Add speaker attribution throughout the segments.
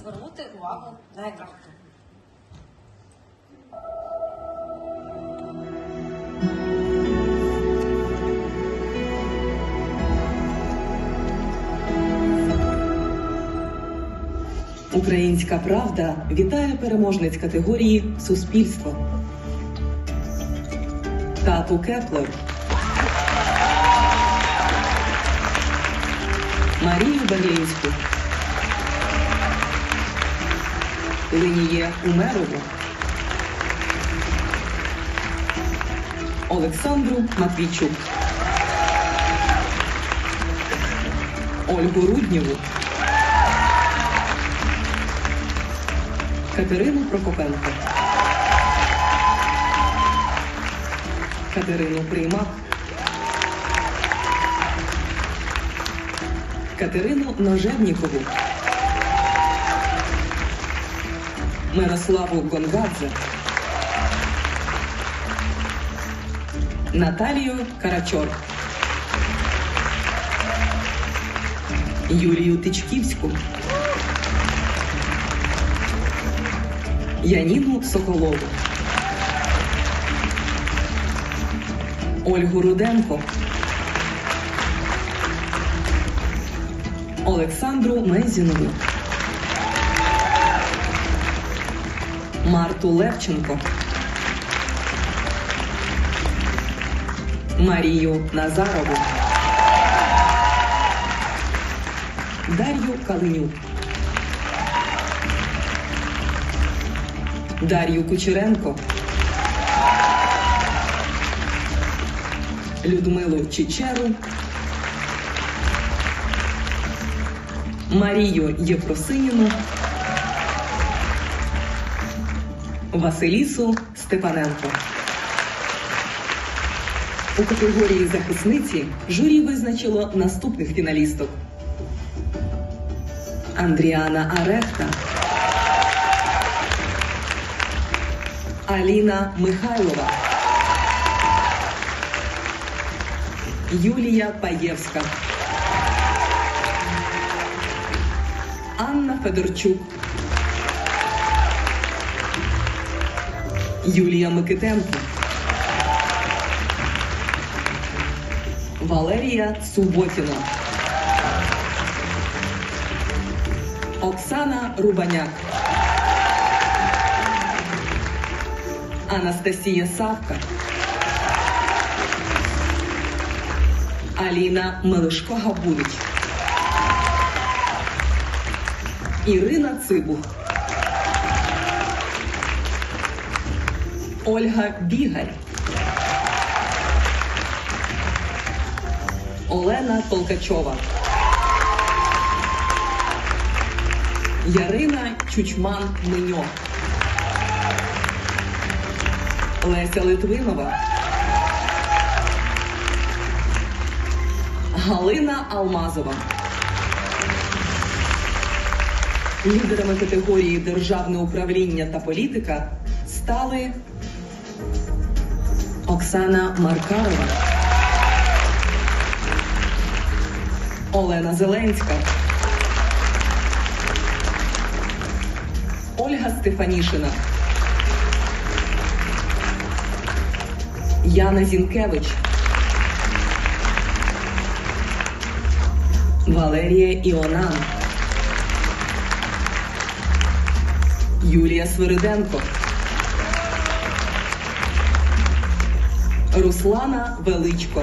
Speaker 1: звернути увагу на екран.
Speaker 2: Українська правда вітає переможниць категорії Суспільство. Тату Кеплер. Марію Багрінську. Линіє Умерову. Олександру Матвійчук. Ольгу Руднєву. Катерину Прокопенко. Катерину Приймак. Катерину Ножевнікову. Мирославу Гонгадзе. Наталію Карачор. Юлію Тичківську. Яніну Соколову. Ольгу Руденко. Олександру Мезінову. Марту Левченко. Марію Назарову. Дар'ю Калинюк. Дар'ю Кучеренко. Людмилу Чичеру. Марію Єфросиніну. Василісу Степаненко. У категорії захисниці журі визначило наступних фіналісток. Андріана Арехта. Аліна Михайлова. Юлія Паєвська. Анна Федорчук. Юлія Микитенко. Валерія Суботіна. Оксана Рубаняк. Анастасія Савка. Аліна Мелишко Габулич. Ірина Цибух. Ольга Бігарь. Олена Толкачова. Ярина Чучман Меньо. Леся Литвинова. Галина Алмазова. Лідерами категорії Державне управління та політика стали Оксана Маркарова, Олена Зеленська, Ольга Стефанішина, Яна Зінкевич, Валерія Іонан, Юлія Свириденко, Руслана Величко,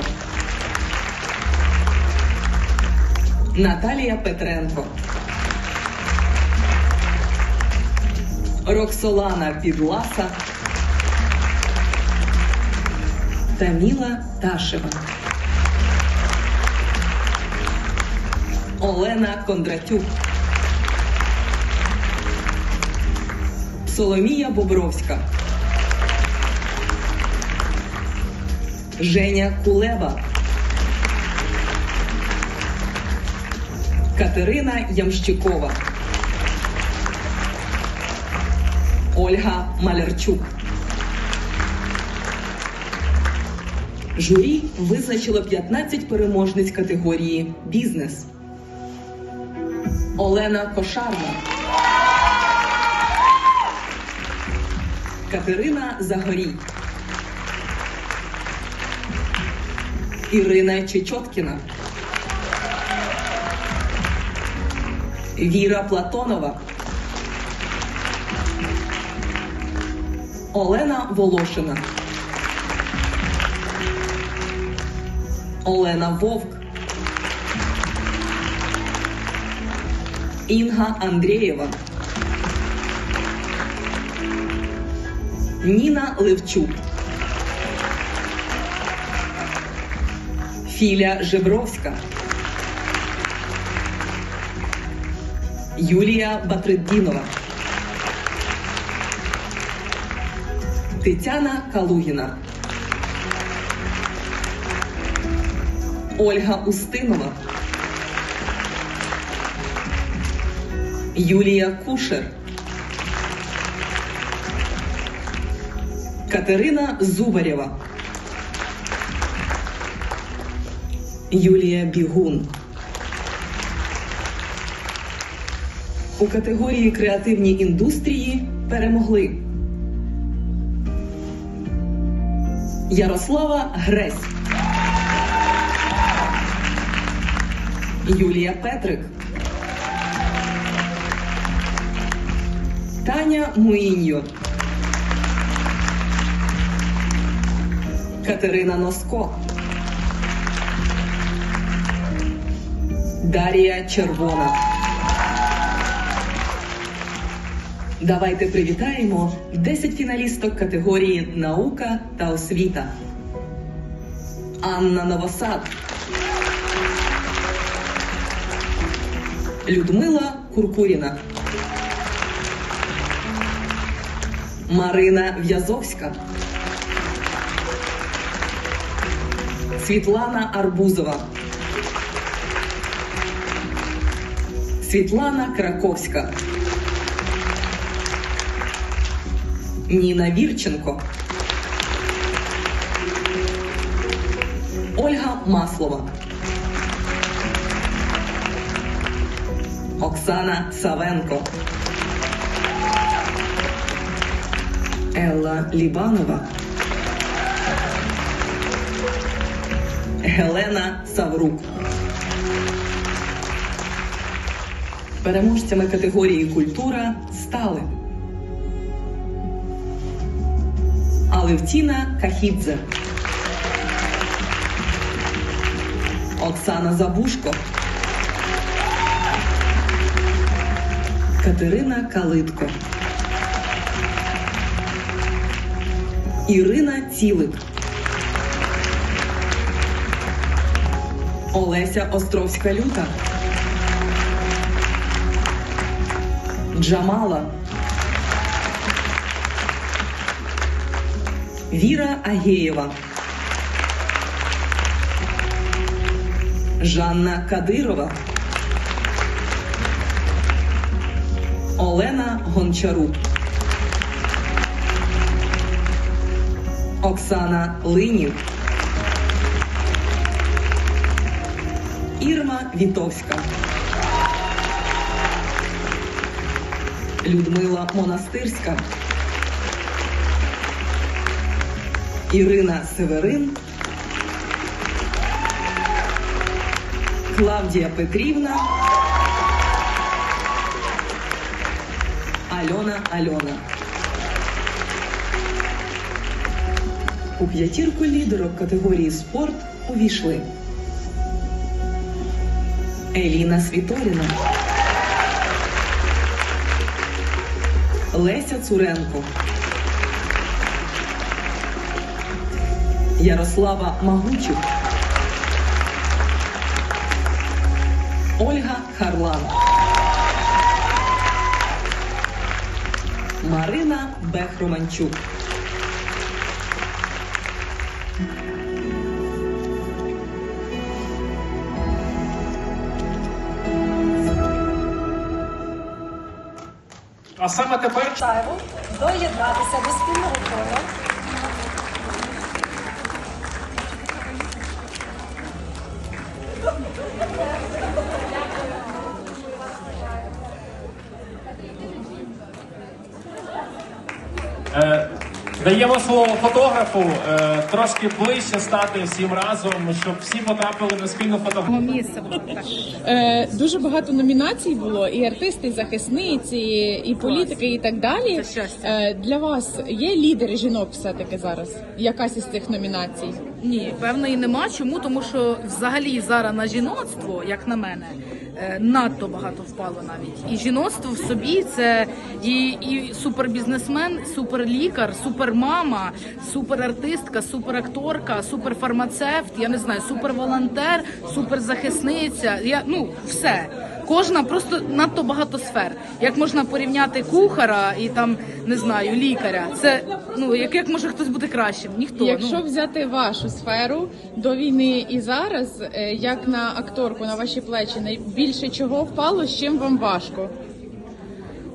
Speaker 2: Наталія Петренко, Роксолана Підласа, Таміла Ташева, Олена Кондратюк, Соломія Бобровська, Женя Кулеба, Катерина Ямщикова, Ольга Малярчук. Журі визначило 15 переможниць категорії Бізнес. Олена Кошарна. Катерина Загорій. Ірина Чечоткіна. Віра Платонова. Олена Волошина. Олена Вовк. Інга Андрієва. Ніна Левчук. Філя Жебровська. Юлія Батреддінова. Тетяна Калугіна. Ольга Устинова. Юлія Кушер. Катерина Зубарєва. Юлія Бігун. У категорії креативні індустрії перемогли Ярослава Гресь. Юлія Петрик. Таня Муїньо. Катерина Носко. Дарія Червона. Давайте привітаємо 10 фіналісток категорії Наука та освіта. Анна Новосад. Людмила Куркуріна. Марина В'язовська. Світлана Арбузова. Світлана Краковська. Ніна Вірченко. Ольга Маслова. Оксана Савенко. Елла Лібанова. Гелена Саврук. Переможцями категорії культура стали Алевтіна Кахідзе. Оксана Забушко. Катерина Калитко. Ірина Цілик. Олеся Островська Люта. Джамала. Віра Агеєва. Жанна Кадирова. Олена Гончарук. Оксана Линів. Ірма Вітовська. Людмила Монастирська. Ірина Северин. Клавдія Петрівна. Альона Альона. У п'ятірку лідерок категорії спорт увійшли Еліна Світоріна, Леся Цуренко, Ярослава Магучук, Ольга Харлан, Марина Бехроманчук.
Speaker 3: А саме тепер
Speaker 1: Вітаємо доєднатися до спільного кола.
Speaker 3: е, Даємо слово фотографу, е, трошки ближче стати всім разом, щоб всі потрапили на спільну фотографію.
Speaker 1: Місце.
Speaker 4: Е, дуже багато номінацій було, і артисти, і захисниці, і політики, і так далі.
Speaker 1: Це щастя.
Speaker 4: Е, для вас є лідери жінок все-таки зараз? Якась із цих номінацій?
Speaker 5: Ні, певно, і нема. Чому? Тому що взагалі зараз на жіноцтво, як на мене, е, надто багато впало навіть. І жіноцтво в собі це і, і супербізнесмен, суперлікар, супермама, суперартистка, суперакторка, суперфармацевт, я не знаю, суперволонтер, суперзахисниця. Я ну все. Кожна просто надто багато сфер. Як можна порівняти кухара і там не знаю, лікаря? Це ну як, як може хтось бути кращим? Ніхто
Speaker 4: Якщо
Speaker 5: ну.
Speaker 4: взяти вашу сферу до війни і зараз, е, як на акторку, на ваші плечі, найбільше чого впало, з чим вам важко?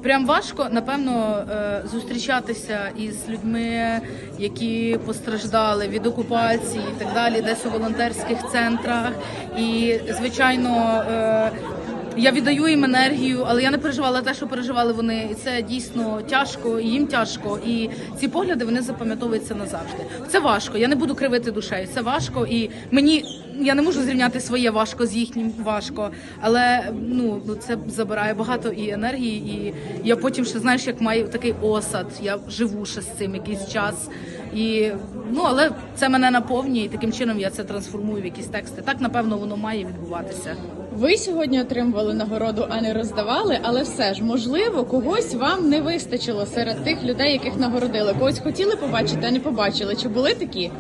Speaker 5: Прям важко, напевно, е, зустрічатися із людьми, які постраждали від окупації і так далі, десь у волонтерських центрах. І, звичайно, е, я віддаю їм енергію, але я не переживала те, що переживали вони. І це дійсно тяжко, і їм тяжко. І ці погляди вони запам'ятовуються назавжди. Це важко. Я не буду кривити душею. Це важко, і мені я не можу зрівняти своє важко з їхнім важко, але ну ну, це забирає багато і енергії, і я потім ще знаєш, як маю такий осад. Я живу ще з цим якийсь час. І ну але це мене наповнює, і таким чином я це трансформую в якісь тексти. Так напевно воно має відбуватися.
Speaker 4: Ви сьогодні отримували нагороду, а не роздавали, але все ж можливо когось вам не вистачило серед тих людей, яких нагородили. Когось хотіли побачити, а не побачили. Чи були такі?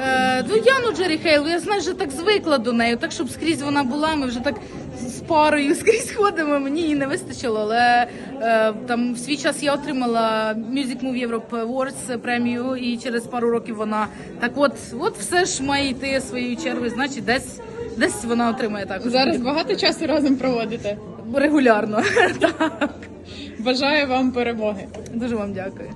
Speaker 5: Е, ну Яну Джері Хейл, я знаю, що так звикла до неї, так щоб скрізь вона була. Ми вже так з парою скрізь ходимо. Мені її не вистачило. Але е, там в свій час я отримала Music Move Europe Awards премію, і через пару років вона так, от, от все ж має йти своєю чергою. Значить, десь десь вона отримає також
Speaker 4: Зараз багато часу разом проводите.
Speaker 5: регулярно. так
Speaker 4: Бажаю вам перемоги.
Speaker 5: дуже вам дякую.